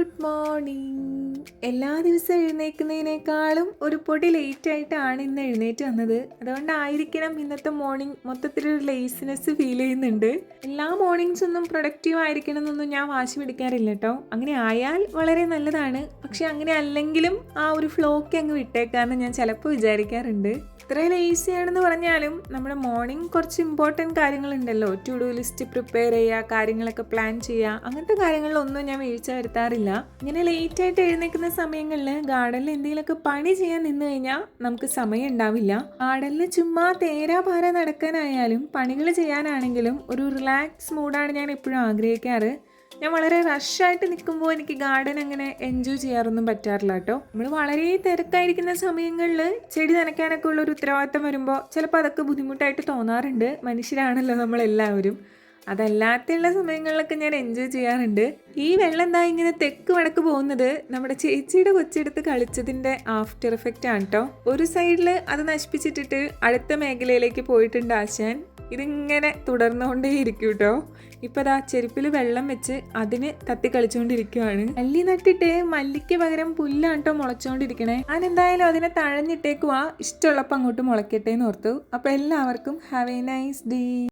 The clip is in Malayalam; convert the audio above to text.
ഗുഡ് മോർണിംഗ് എല്ലാ ദിവസവും എഴുന്നേൽക്കുന്നതിനേക്കാളും ഒരു പൊടി ലേറ്റായിട്ടാണ് ഇന്ന് എഴുന്നേറ്റ് വന്നത്. അതുകൊണ്ടായിരിക്കണം ഇന്നത്തെ മോർണിംഗ് മൊത്തത്തിലൊരു ലേസിനെസ് ഫീൽ ചെയ്യുന്നുണ്ട്. എല്ലാ മോർണിംഗ്സ് ഒന്നും പ്രൊഡക്റ്റീവ് ആയിരിക്കണം എന്നൊന്നും ഞാൻ വാശി പിടിക്കാറില്ല കേട്ടോ അങ്ങനെ ആയാൽ വളരെ നല്ലതാണ്. പക്ഷെ അങ്ങനെ അല്ലെങ്കിലും ആ ഒരു ഫ്ലോക്ക് അങ്ങ് വിട്ടേക്കാന്ന് ഞാൻ ചിലപ്പോൾ വിചാരിക്കാറുണ്ട്. ഇത്ര ലേസി ആണെന്ന് പറഞ്ഞാലും നമ്മുടെ മോർണിംഗ് കുറച്ച് ഇമ്പോർട്ടന്റ് കാര്യങ്ങളുണ്ടല്ലോ. ടു ഡു ലിസ്റ്റ് പ്രിപ്പയർ ചെയ്യുക കാര്യങ്ങളൊക്കെ പ്ലാൻ ചെയ്യുക. അങ്ങനത്തെ കാര്യങ്ങളിലൊന്നും ഞാൻ വീഴ്ച വരുത്താറില്ല. ഇങ്ങനെ ലേറ്റ് ആയിട്ട് എഴുന്നേൽക്കുന്ന സമയങ്ങളിൽ ഗാർഡനിൽ എന്തെങ്കിലുമൊക്കെ പണി ചെയ്യാൻ നിന്ന് കഴിഞ്ഞാൽ നമുക്ക് സമയം ഉണ്ടാവില്ല. ഗാർഡനിൽ ചുമ്മാ തേരാ പാര നടക്കാനായാലും പണികൾ ചെയ്യാനാണെങ്കിലും ഒരു റിലാക്സ് മൂഡാണ് ഞാൻ എപ്പോഴും ആഗ്രഹിക്കാറ്. ഞാൻ വളരെ റഷായിട്ട് നിൽക്കുമ്പോൾ എനിക്ക് ഗാർഡൻ അങ്ങനെ എൻജോയ് ചെയ്യാറൊന്നും പറ്റാറില്ല കേട്ടോ നമ്മൾ വളരെ തിരക്കായിരിക്കുന്ന സമയങ്ങളിൽ ചെടി നനയ്ക്കാനൊക്കെ ഉള്ള ഒരു ഉത്തരവാദിത്തം വരുമ്പോൾ ചിലപ്പോൾ അതൊക്കെ ബുദ്ധിമുട്ടായിട്ട് തോന്നാറുണ്ട്. മനുഷ്യരാണല്ലോ നമ്മളെല്ലാവരും. അതല്ലാത്തുള്ള സമയങ്ങളിലൊക്കെ ഞാൻ എൻജോയ് ചെയ്യാറുണ്ട്. ഈ വെള്ളം എന്താ ഇങ്ങനെ തെക്ക് വടക്ക് പോകുന്നത് നമ്മുടെ ചേച്ചിയുടെ കൊച്ചെടുത്ത് കളിച്ചതിന്റെ ആഫ്റ്റർ എഫക്റ്റ് ആണ് കേട്ടോ ഒരു സൈഡിൽ അത് നശിപ്പിച്ചിട്ടിട്ട് അടുത്ത മേഖലയിലേക്ക് പോയിട്ടുണ്ട് ആശാൻ. ഇതിങ്ങനെ തുടർന്നുകൊണ്ടേ ഇരിക്കും കേട്ടോ ഇപ്പൊ അതാ ചെരുപ്പിൽ വെള്ളം വെച്ച് അതിന് തത്തി കളിച്ചുകൊണ്ടിരിക്കുവാണ് മല്ലി നട്ടിട്ട് മല്ലിക്ക് പകരം പുല്ലാണ് കേട്ടോ മുളച്ചുകൊണ്ടിരിക്കണേ. ഞാൻ എന്തായാലും അതിനെ തഴഞ്ഞിട്ടേക്കുവാ ഇഷ്ടമുള്ളപ്പോൾ അങ്ങോട്ട് മുളയ്ക്കട്ടെ എന്ന് ഓർത്തു. അപ്പൊ എല്ലാവർക്കും ഹാവ് എ നൈസ് ഡേ.